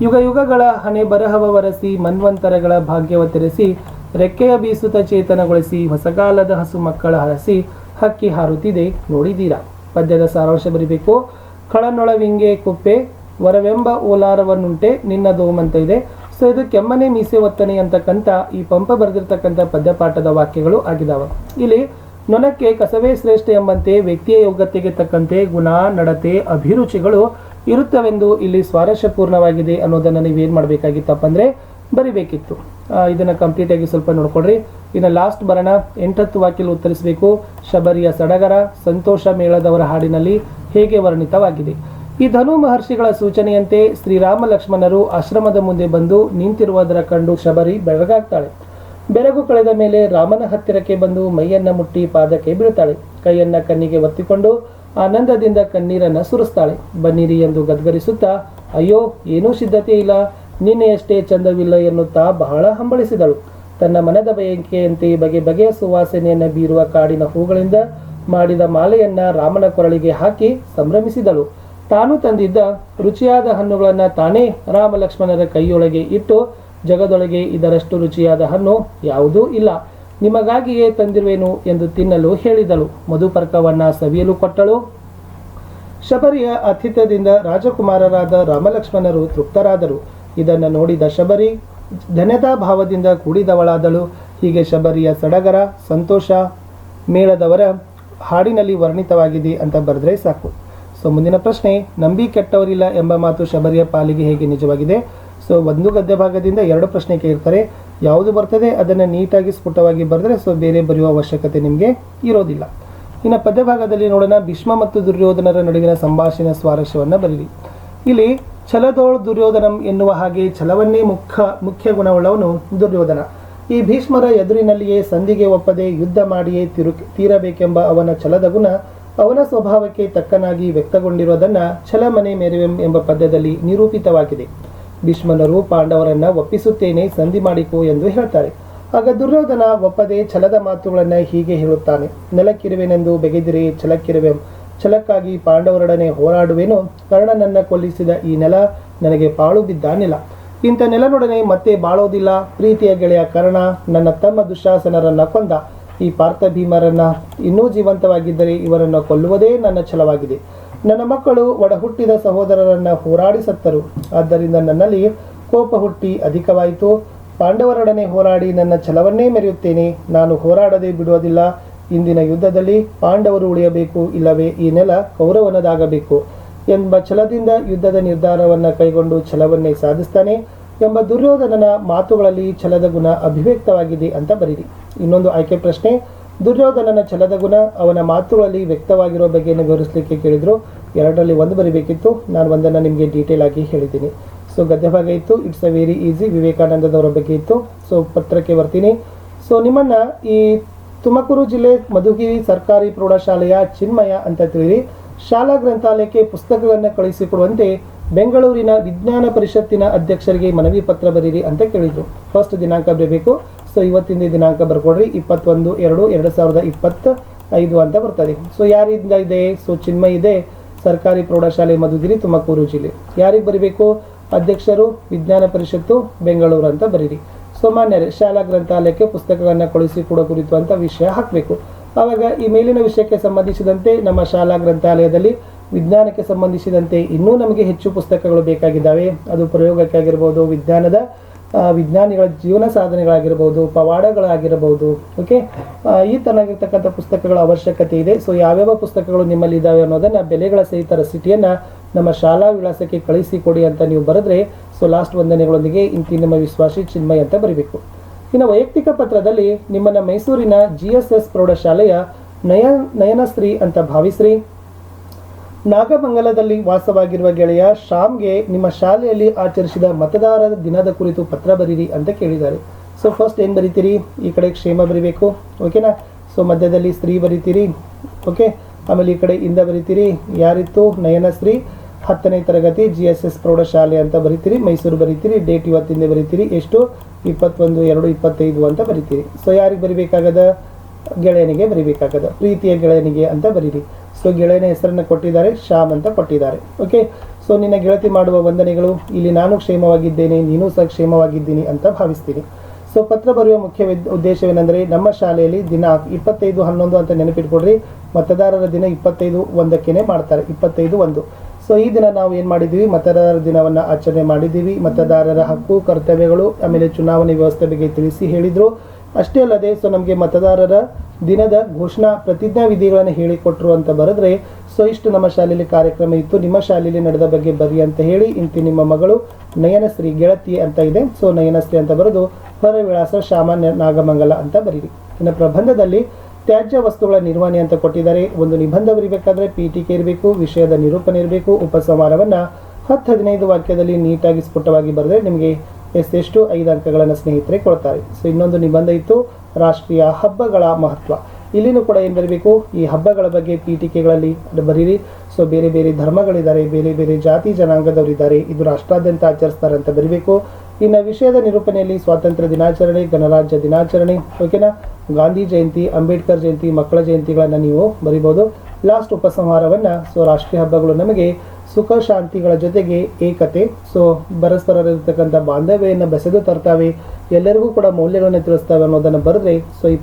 ಯುಗ ಯುಗಗಳ ಹಣೆ ಬರಹವ ವರಸಿ ಮನ್ವಂತರಗಳ ಭಾಗ್ಯವ ತೆರೆಸಿ, ರೆಕ್ಕೆಯ ಬೀಸುತ ಚೇತನಗೊಳಿಸಿ, ಹೊಸಗಾಲದ ಹಸು ಮಕ್ಕಳ ಹರಸಿ, ಹಕ್ಕಿ ಹಾರುತ್ತಿದೆ ನೋಡಿದೀರಾ. ಪದ್ಯದ ಸಾರಾಂಶ ಬರಿಬೇಕು. ಕಳನೊಳವಿಂಗೆ ಕುಪ್ಪೆ, ವರವೆಂಬ ಓಲಾರವನ್ನುಂಟೆ, ನಿನ್ನ ದೋಮಂತ ಇದೆ. ಸೊ, ಇದು ಕೆಮ್ಮನೆ ಮೀಸೆ ಒತ್ತನೆ ಅಂತಕ್ಕಂಥ ಈ ಪಂಪ ಬರೆದಿರ್ತಕ್ಕಂಥ ಪದ್ಯಪಾಠದ ವಾಕ್ಯಗಳು ಆಗಿದಾವೆ. ಇಲ್ಲಿ, ನೊನಕ್ಕೆ ಕಸವೇ ಶ್ರೇಷ್ಠ ಎಂಬಂತೆ ವ್ಯಕ್ತಿಯ ಯೋಗ್ಯತೆಗೆ ತಕ್ಕಂತೆ ಗುಣ, ನಡತೆ, ಅಭಿರುಚಿಗಳು ಇರುತ್ತವೆಂದು ಇಲ್ಲಿ ಸ್ವಾರಸ್ಯಪೂರ್ಣವಾಗಿದೆ ಅನ್ನೋದನ್ನು ನೀವೇನು ಮಾಡಬೇಕಾಗಿತ್ತಪ್ಪ ಅಂದರೆ ಬರಿಬೇಕಿತ್ತು. ಇದನ್ನು ಕಂಪ್ಲೀಟಾಗಿ ಸ್ವಲ್ಪ ನೋಡ್ಕೊಡ್ರಿ ಇನ್ನು ಲಾಸ್ಟ್ ಬರೋಣ, ಎಂಟತ್ತು ವಾಕ್ಯಲು ಉತ್ತರಿಸಬೇಕು. ಶಬರಿಯ ಸಡಗರ, ಸಂತೋಷ ಮೇಳದವರ ಹಾಡಿನಲ್ಲಿ ಹೇಗೆ ವರ್ಣಿತವಾಗಿದೆ. ಈ ಧನು ಮಹರ್ಷಿಗಳ ಸೂಚನೆಯಂತೆ ಶ್ರೀರಾಮ ಲಕ್ಷ್ಮಣರು ಆಶ್ರಮದ ಮುಂದೆ ಬಂದು ನಿಂತಿರುವುದರ ಕಂಡು ಶಬರಿ ಬೆಳಗಾಗ್ತಾಳೆ. ಬೆರಗು ಕಳೆದ ಮೇಲೆ ರಾಮನ ಹತ್ತಿರಕ್ಕೆ ಬಂದು ಮೈಯನ್ನ ಮುಟ್ಟಿ ಪಾದಕ್ಕೆ ಬೀಳ್ತಾಳೆ ಕೈಯನ್ನ ಕಣ್ಣಿಗೆ ಒತ್ತಿಕೊಂಡು ಆನಂದದಿಂದ ಕಣ್ಣೀರನ್ನ ಸುರಿಸ್ತಾಳೆ. ಬನ್ನಿರಿ ಎಂದು ಗದ್ಗರಿಸುತ್ತಾ, ಅಯ್ಯೋ, ಏನೂ ಸಿದ್ಧತೆ ಇಲ್ಲ. ನಿನ್ನೆಯಷ್ಟೇ ಚಂದವಿಲ್ಲ ಎನ್ನುತ್ತಾ ಬಹಳ ಹಂಬಳಿಸಿದಳು. ತನ್ನ ಮನದ ಬಯಕೆಯಂತೆ ಬಗೆ ಬಗೆಯ ಸುವಾಸನೆಯನ್ನ ಬೀರುವ ಕಾಡಿನ ಹೂಗಳಿಂದ ಮಾಡಿದ ಮಾಲೆಯನ್ನ ರಾಮನ ಕೊರಳಿಗೆ ಹಾಕಿ ಸಂಭ್ರಮಿಸಿದಳು. ತಾನು ತಂದಿದ್ದ ರುಚಿಯಾದ ಹಣ್ಣುಗಳನ್ನ ತಾನೇ ರಾಮ ಲಕ್ಷ್ಮಣರ ಕೈಯೊಳಗೆ ಇಟ್ಟು ಜಗದೊಳಗೆ ಇದರಷ್ಟು ರುಚಿಯಾದ ಹಣ್ಣು ಯಾವುದೂ ಇಲ್ಲ. ನಿಮಗಾಗಿಯೇ ತಂದಿರುವೆನು ಎಂದು ತಿನ್ನಲು ಹೇಳಿದಳು. ಮಧುಪರ್ಕವನ್ನ ಸವಿಯಲು ಕೊಟ್ಟಳು. ಶಬರಿಯ ಅತಿಥ್ಯದಿಂದ ರಾಜಕುಮಾರರಾದ ರಾಮಲಕ್ಷ್ಮಣರು ತೃಪ್ತರಾದರು. ಇದನ್ನು ನೋಡಿದ ಶಬರಿ ಧನ್ಯತಾ ಭಾವದಿಂದ ಕೂಡಿದವಳಾದಳು. ಹೀಗೆ ಶಬರಿಯ ಸಡಗರ, ಸಂತೋಷ, ಮೇಳದವರ ಹಾಡಿನಲ್ಲಿ ವರ್ಣಿತವಾಗಿದೆ ಅಂತ ಬರೆದ್ರೆ ಸಾಕು. ಸೊ, ಮುಂದಿನ ಪ್ರಶ್ನೆ, ನಂಬಿ ಕೆಟ್ಟವರಿಲ್ಲ ಎಂಬ ಮಾತು ಶಬರಿಯ ಪಾಲಿಗೆ ಹೇಗೆ ನಿಜವಾಗಿದೆ? ಸೊ ಒಂದು ಗದ್ಯ ಭಾಗದಿಂದ ಎರಡು ಪ್ರಶ್ನೆ ಕೇಳ್ತಾರೆ. ಯಾವುದು ಬರ್ತದೆ? ಅದನ್ನು ನೀಟಾಗಿ ಸ್ಫುಟವಾಗಿ ಬರೆದ್ರೆ ಸೊ ಬೇರೆ ಬರೆಯುವ ಅವಶ್ಯಕತೆ ನಿಮಗೆ ಇರೋದಿಲ್ಲ. ಇನ್ನು ಪದ್ಯ ಭಾಗದಲ್ಲಿ ನೋಡೋಣ. ಭೀಷ್ಮ ಮತ್ತು ದುರ್ಯೋಧನರ ನಡುವಿನ ಸಂಭಾಷಣೆ ಸ್ವಾರಸ್ಯವನ್ನು ಬರೀರಿ. ಇಲ್ಲಿ, ಛಲದೋಳ್ ದುರ್ಯೋಧನಂ ಎನ್ನುವ ಹಾಗೆ ಛಲವನ್ನೇ ಮುಖ್ಯ ಮುಖ್ಯ ಗುಣವುಳ್ಳವನು ದುರ್ಯೋಧನ. ಈ ಭೀಷ್ಮರ ಎದುರಿನಲ್ಲಿಯೇ ಸಂಧಿಗೆ ಒಪ್ಪದೆ ಯುದ್ಧ ಮಾಡಿಯೇ ತಿರು, ತೀರಬೇಕೆಂಬ ಅವನ ಛಲದ ಗುಣ, ಅವನ ಸ್ವಭಾವಕ್ಕೆ ತಕ್ಕನಾಗಿ ವ್ಯಕ್ತಗೊಂಡಿರೋದನ್ನ ಛಲಮನೆ ಮೆರುವೆಂ ಎಂಬ ಪದ್ಯದಲ್ಲಿ ನಿರೂಪಿತವಾಗಿದೆ. ಭೀಷ್ಮನರು ಪಾಂಡವರನ್ನ ಒಪ್ಪಿಸುತ್ತೇನೆ, ಸಂಧಿ ಮಾಡಿಕೊ ಎಂದು ಹೇಳ್ತಾರೆ. ಆಗ ದುರ್ಯೋಧನ ಒಪ್ಪದೆ ಛಲದ ಮಾತುಗಳನ್ನ ಹೀಗೆ ಹೇಳುತ್ತಾನೆ. ನೆಲಕ್ಕಿರುವೆನೆಂದು ಬೆಗೆದಿರಿ, ಛಲಕ್ಕಿರುವೆ, ಛಲಕ್ಕಾಗಿ ಪಾಂಡವರೊಡನೆ ಹೋರಾಡುವೆನು. ಕರ್ಣನನ್ನ ಕೊಲ್ಲಿಸಿದ ಈ ನೆಲ ನನಗೆ ಪಾಳು ಬಿದ್ದ ನೆಲ ಇಂಥ ನೆಲನೊಡನೆ ಮತ್ತೆ ಬಾಳೋದಿಲ್ಲ. ಪ್ರೀತಿಯ ಗೆಳೆಯ ಕರ್ಣ ನನ್ನ ತಮ್ಮ ದುಶಾಸನರನ್ನ ಕೊಂದ. ಈ ಪಾರ್ಥ ಭೀಮರನ್ನ ಇನ್ನೂ ಜೀವಂತವಾಗಿದ್ದರೆ ಇವರನ್ನು ಕೊಲ್ಲುವುದೇ ನನ್ನ ಛಲವಾಗಿದೆ. ನನ್ನ ಮಕ್ಕಳು ಒಡ ಹುಟ್ಟಿದ ಸಹೋದರರನ್ನ ಹೋರಾಡಿ ಸತ್ತರು ಆದ್ದರಿಂದ ನನ್ನಲ್ಲಿ ಕೋಪ ಹುಟ್ಟಿ ಅಧಿಕವಾಯಿತು. ಪಾಂಡವರೊಡನೆ ಹೋರಾಡಿ ನನ್ನ ಛಲವನ್ನೇ ಮೆರೆಯುತ್ತೇನೆ. ನಾನು ಹೋರಾಡದೆ ಬಿಡುವುದಿಲ್ಲ. ಇಂದಿನ ಯುದ್ಧದಲ್ಲಿ ಪಾಂಡವರು ಉಳಿಯಬೇಕು, ಇಲ್ಲವೇ ಈ ನೆಲ ಕೌರವನದಾಗಬೇಕು ಎಂಬ ಛಲದಿಂದ ಯುದ್ಧದ ನಿರ್ಧಾರವನ್ನ ಕೈಗೊಂಡು ಛಲವನ್ನೇ ಸಾಧಿಸ್ತಾನೆ ಎಂಬ ದುರ್ಯೋಧನನ ಮಾತುಗಳಲ್ಲಿ ಛಲದ ಗುಣ ಅಭಿವ್ಯಕ್ತವಾಗಿದೆ ಅಂತ ಬರೀರಿ. ಇನ್ನೊಂದು ಆಯ್ಕೆ ಪ್ರಶ್ನೆ ದುರ್ಯೋಧನನ ಛಲದ ಗುಣ ಅವನ ಮಾತುಗಳಲ್ಲಿ ವ್ಯಕ್ತವಾಗಿರೋ ಬಗ್ಗೆ ವಿವರಿಸಲಿಕ್ಕೆ ಕೇಳಿದ್ರು. ಎರಡರಲ್ಲಿ ಒಂದು ಬರೀಬೇಕಿತ್ತು. ನಾನು ಒಂದನ್ನು ನಿಮಗೆ ಡೀಟೇಲ್ ಆಗಿ ಹೇಳಿದ್ದೀನಿ. ಸೊ ಗದ್ಯ ಇತ್ತು. ಇಟ್ಸ್ ಅ ವೆರಿ ಈಸಿ ವಿವೇಕಾನಂದದವರ ಬಗ್ಗೆ ಇತ್ತು. ಸೊ ಪತ್ರಕ್ಕೆ ಬರ್ತೀನಿ. ಸೊ ನಿಮ್ಮನ್ನ ಈ ತುಮಕೂರು ಜಿಲ್ಲೆ ಮಧುಗಿರಿ ಸರ್ಕಾರಿ ಪ್ರೌಢಶಾಲೆಯ ಚಿನ್ಮಯ ಅಂತ ತಿಳಿರಿ. ಶಾಲಾ ಗ್ರಂಥಾಲಯಕ್ಕೆ ಪುಸ್ತಕಗಳನ್ನು ಕಳುಹಿಸಿಕೊಡುವಂತೆ ಬೆಂಗಳೂರಿನ ವಿಜ್ಞಾನ ಪರಿಷತ್ತಿನ ಅಧ್ಯಕ್ಷರಿಗೆ ಮನವಿ ಪತ್ರ ಬರೀರಿ ಅಂತ ಕೇಳಿದ್ರು. ಫಸ್ಟ್ ದಿನಾಂಕ ಬರಬೇಕು. ಸೊ ಇವತ್ತಿನ ದಿನಾಂಕ ಬರ್ಕೊಡ್ರಿ. ಇಪ್ಪತ್ತೊಂದು, ಎರಡು ಎರಡು ಸಾವಿರದ ಇಪ್ಪತ್ತ ಐದು ಅಂತ ಬರ್ತದೆ. ಸೊ ಯಾರಿಂದ ಇದೆ? ಸೊ ಚಿನ್ಮಯ್ ಇದೆ. ಸರ್ಕಾರಿ ಪ್ರೌಢಶಾಲೆ ಮಧುಗಿರಿ, ತುಮಕೂರು ಜಿಲ್ಲೆ. ಯಾರಿಗೆ ಬರೀಬೇಕು? ಅಧ್ಯಕ್ಷರು, ವಿಜ್ಞಾನ ಪರಿಷತ್ತು, ಬೆಂಗಳೂರು ಅಂತ ಬರೀರಿ. ಸೊ ಮಾನ್ಯರೇ, ಶಾಲಾ ಗ್ರಂಥಾಲಯಕ್ಕೆ ಪುಸ್ತಕಗಳನ್ನು ಕಳುಹಿಸಿಕೊಡೋ ಕುರಿತು ಅಂತ ವಿಷಯ ಹಾಕಬೇಕು. ಆವಾಗ, ಈ ಮೇಲಿನ ವಿಷಯಕ್ಕೆ ಸಂಬಂಧಿಸಿದಂತೆ ನಮ್ಮ ಶಾಲಾ ಗ್ರಂಥಾಲಯದಲ್ಲಿ ವಿಜ್ಞಾನಕ್ಕೆ ಸಂಬಂಧಿಸಿದಂತೆ ಇನ್ನೂ ನಮಗೆ ಹೆಚ್ಚು ಪುಸ್ತಕಗಳು ಬೇಕಾಗಿದ್ದಾವೆ. ಅದು ಪ್ರಯೋಗಕ್ಕೆ ಆಗಿರ್ಬೋದು, ವಿಜ್ಞಾನದ ವಿಜ್ಞಾನಿಗಳ ಜೀವನ ಸಾಧನೆಗಳಾಗಿರ್ಬೋದು ಪವಾಡಗಳಾಗಿರಬಹುದು ಓಕೆ ಈ ತರನಾಗಿರ್ತಕ್ಕಂಥ ಪುಸ್ತಕಗಳ ಅವಶ್ಯಕತೆ ಇದೆ. ಸೊ ಯಾವ್ಯಾವ ಪುಸ್ತಕಗಳು ನಿಮ್ಮಲ್ಲಿ ಇದ್ದಾವೆ ಅನ್ನೋದನ್ನ ಬೆಲೆಗಳ ಸಹಿತ ರಸೀಟಿಯನ್ನ ನಮ್ಮ ಶಾಲಾ ವಿಳಾಸಕ್ಕೆ ಕಳಿಸಿಕೊಡಿ ಅಂತ ನೀವು ಬರೆದ್ರೆ ಸೊ ಲಾಸ್ಟ್ ವಂದನೆಗಳೊಂದಿಗೆ ಇಂತಿ ನಿಮ್ಮ ವಿಶ್ವಾಸಿ ಚಿನ್ಮಯ ಅಂತ ಬರೀಬೇಕು. ಇನ್ನು ವೈಯಕ್ತಿಕ ಪತ್ರದಲ್ಲಿ ನಿಮ್ಮನ್ನ ಮೈಸೂರಿನ ಜಿ ಎಸ್ ಎಸ್ ಪ್ರೌಢಶಾಲೆಯ ನಯ ನಯನಶ್ರೀ ಅಂತ ಭಾವಿಸ್ರಿ. ನಾಗಮಂಗಲದಲ್ಲಿ ವಾಸವಾಗಿರುವ ಗೆಳೆಯ ಶ್ಯಾಮ್ಗೆ ನಿಮ್ಮ ಶಾಲೆಯಲ್ಲಿ ಆಚರಿಸಿದ ಮತದಾರರ ದಿನದ ಕುರಿತು ಪತ್ರ ಬರೀರಿ ಅಂತ ಕೇಳಿದ್ದಾರೆ. ಸೊ ಫಸ್ಟ್ ಏನು ಬರೀತೀರಿ? ಈ ಕಡೆ ಕ್ಷೇಮ ಬರೀಬೇಕು. ಓಕೆನಾ ಸೊ ಮಧ್ಯದಲ್ಲಿ ಸ್ತ್ರೀ ಬರೀತೀರಿ. ಓಕೆ ಆಮೇಲೆ ಈ ಕಡೆ ಇಂದ ಬರೀತೀರಿ. ಯಾರಿತ್ತು? ನಯನಶ್ರೀ ಹತ್ತನೇ ತರಗತಿ ಜಿ ಎಸ್ ಎಸ್ ಪ್ರೌಢಶಾಲೆ ಅಂತ ಬರಿತೀರಿ. ಮೈಸೂರು ಬರಿತೀರಿ. ಡೇಟ್ ಇವತ್ತಿಂದ ಬರಿತೀರಿ. ಎಷ್ಟು? ಇಪ್ಪತ್ತೊಂದು, ಎರಡು, ಇಪ್ಪತ್ತೈದು ಅಂತ ಬರಿತೀರಿ. ಸೊ ಯಾರಿಗೆ ಬರಿಬೇಕಾಗದ? ಗೆಳೆಯನಿಗೆ ಬರಿಬೇಕಾಗದ. ಪ್ರೀತಿಯ ಗೆಳೆಯನಿಗೆ ಅಂತ ಬರೀರಿ. ಸೊ ಗೆಳೆಯನ ಹೆಸರನ್ನು ಕೊಟ್ಟಿದ್ದಾರೆ, ಶ್ಯಾಮ್ ಅಂತ ಕೊಟ್ಟಿದ್ದಾರೆ. ಓಕೆ ಸೊ ನಿನ್ನ ಗೆಳತಿ ಮಾಡುವ ವಂದನೆಗಳು, ಇಲ್ಲಿ ನಾನು ಕ್ಷೇಮವಾಗಿದ್ದೇನೆ, ನೀನು ಸಹ ಕ್ಷೇಮವಾಗಿದ್ದೀನಿ ಅಂತ ಭಾವಿಸ್ತೀನಿ. ಸೊ ಪತ್ರ ಬರೆಯುವ ಮುಖ್ಯ ಉದ್ದೇಶವೇನೆಂದರೆ, ನಮ್ಮ ಶಾಲೆಯಲ್ಲಿ ದಿನ ಇಪ್ಪತ್ತೈದು ಹನ್ನೊಂದು ಅಂತ ನೆನಪಿಟ್ಕೊಡ್ರಿ ಮತದಾರರ ದಿನ ಇಪ್ಪತ್ತೈದು ಒಂದಕ್ಕೇನೆ ಮಾಡ್ತಾರೆ, ಇಪ್ಪತ್ತೈದು ಒಂದು. ಸೊ ಈ ದಿನ ನಾವು ಏನು ಮಾಡಿದ್ದೀವಿ? ಮತದಾರರ ದಿನವನ್ನು ಆಚರಣೆ ಮಾಡಿದ್ದೀವಿ. ಮತದಾರರ ಹಕ್ಕು, ಕರ್ತವ್ಯಗಳು, ಆಮೇಲೆ ಚುನಾವಣೆ ವ್ಯವಸ್ಥೆ ಬಗ್ಗೆ ತಿಳಿಸಿ ಹೇಳಿದರು. ಅಷ್ಟೇ ಅಲ್ಲದೆ ಸೊ ನಮಗೆ ಮತದಾರರ ದಿನದ ಘೋಷಣಾ ಪ್ರತಿಜ್ಞಾ ವಿಧಿಗಳನ್ನು ಹೇಳಿಕೊಟ್ರು ಅಂತ ಬರೆದ್ರೆ ಸೊ ಇಷ್ಟು ನಮ್ಮ ಶಾಲೆಯಲ್ಲಿ ಕಾರ್ಯಕ್ರಮ ಇತ್ತು. ನಿಮ್ಮ ಶಾಲೆಯಲ್ಲಿ ನಡೆದ ಬಗ್ಗೆ ಬರಿ ಅಂತ ಹೇಳಿ, ಇಂತಿ ನಿಮ್ಮ ಮಗಳು ನಯನಶ್ರೀ ಗೆಳತಿ ಅಂತ ಇದೆ. ಸೊ ನಯನಶ್ರೀ ಅಂತ ಬರೆದು, ಹೊರ ವಿಳಾಸ ಸಾಮಾನ್ಯ ನಾಗಮಂಗಲ ಅಂತ ಬರೀರಿ. ಇನ್ನು ಪ್ರಬಂಧದಲ್ಲಿ ತ್ಯಾಜ್ಯ ವಸ್ತುಗಳ ನಿರ್ವಹಣೆ ಅಂತ ಕೊಟ್ಟಿದ್ದಾರೆ. ಒಂದು ನಿಬಂಧ ಬರಿಬೇಕಾದ್ರೆ ಪೀಠಿಕೆ ಇರಬೇಕು, ವಿಷಯದ ನಿರೂಪಣೆ ಇರಬೇಕು. ಉಪಸಂಹಾರವನ್ನು ಹತ್ತು ಹದಿನೈದು ವಾಕ್ಯದಲ್ಲಿ ನೀಟಾಗಿ ಸ್ಫುಟವಾಗಿ ಬರೆದ್ರೆ ನಿಮಗೆ ಎಷ್ಟೆಷ್ಟು ಐದು ಅಂಕಗಳನ್ನು ಸ್ನೇಹಿತರೆ ಕೊಡ್ತಾರೆ. ಸೊ ಇನ್ನೊಂದು ನಿಬಂಧ ಇತ್ತು ರಾಷ್ಟ್ರೀಯ ಹಬ್ಬಗಳ ಮಹತ್ವ. ಇಲ್ಲಿನೂ ಕೂಡ ಏನು ಬರಬೇಕು? ಈ ಹಬ್ಬಗಳ ಬಗ್ಗೆ ಪೀಠಿಕೆಗಳಲ್ಲಿ ಬರೀರಿ. ಸೊ ಬೇರೆ ಬೇರೆ ಧರ್ಮಗಳಿದ್ದಾರೆ, ಬೇರೆ ಬೇರೆ ಜಾತಿ ಜನಾಂಗದವರಿದ್ದಾರೆ. ಇದು ರಾಷ್ಟ್ರಾದ್ಯಂತ ಆಚರಿಸ್ತಾರೆ ಅಂತ ಬರೀಬೇಕು. ಇನ್ನು ವಿಷಯದ ನಿರೂಪಣೆಯಲ್ಲಿ ಸ್ವಾತಂತ್ರ್ಯ ದಿನಾಚರಣೆ, ಗಣರಾಜ್ಯ ದಿನಾಚರಣೆ ಓಕೆನಾ ಗಾಂಧಿ ಜಯಂತಿ, ಅಂಬೇಡ್ಕರ್ ಜಯಂತಿ, ಮಕ್ಕಳ ಜಯಂತಿಗಳನ್ನು ನೀವು ಬರಿಬೋದು. ಲಾಸ್ಟ್ ಉಪಸಂಹಾರವನ್ನು ಸೊ ರಾಷ್ಟ್ರೀಯ ಹಬ್ಬಗಳು ನಮಗೆ ಸುಖ ಶಾಂತಿಗಳ ಜೊತೆಗೆ ಏಕತೆ. ಸೊ, ಪರಸ್ಪರರಿರ್ತಕ್ಕಂಥ ಬಾಂಧವ್ಯವನ್ನು ಬೆಸೆದು ತರ್ತಾವೆ. ಎಲ್ಲರಿಗೂ ಕೂಡ ಮೌಲ್ಯಗಳನ್ನು ತಿಳಿಸ್ತವೆ ಅನ್ನೋದನ್ನು ಬರೆದ್ರೆ, ಸೊ, ಈ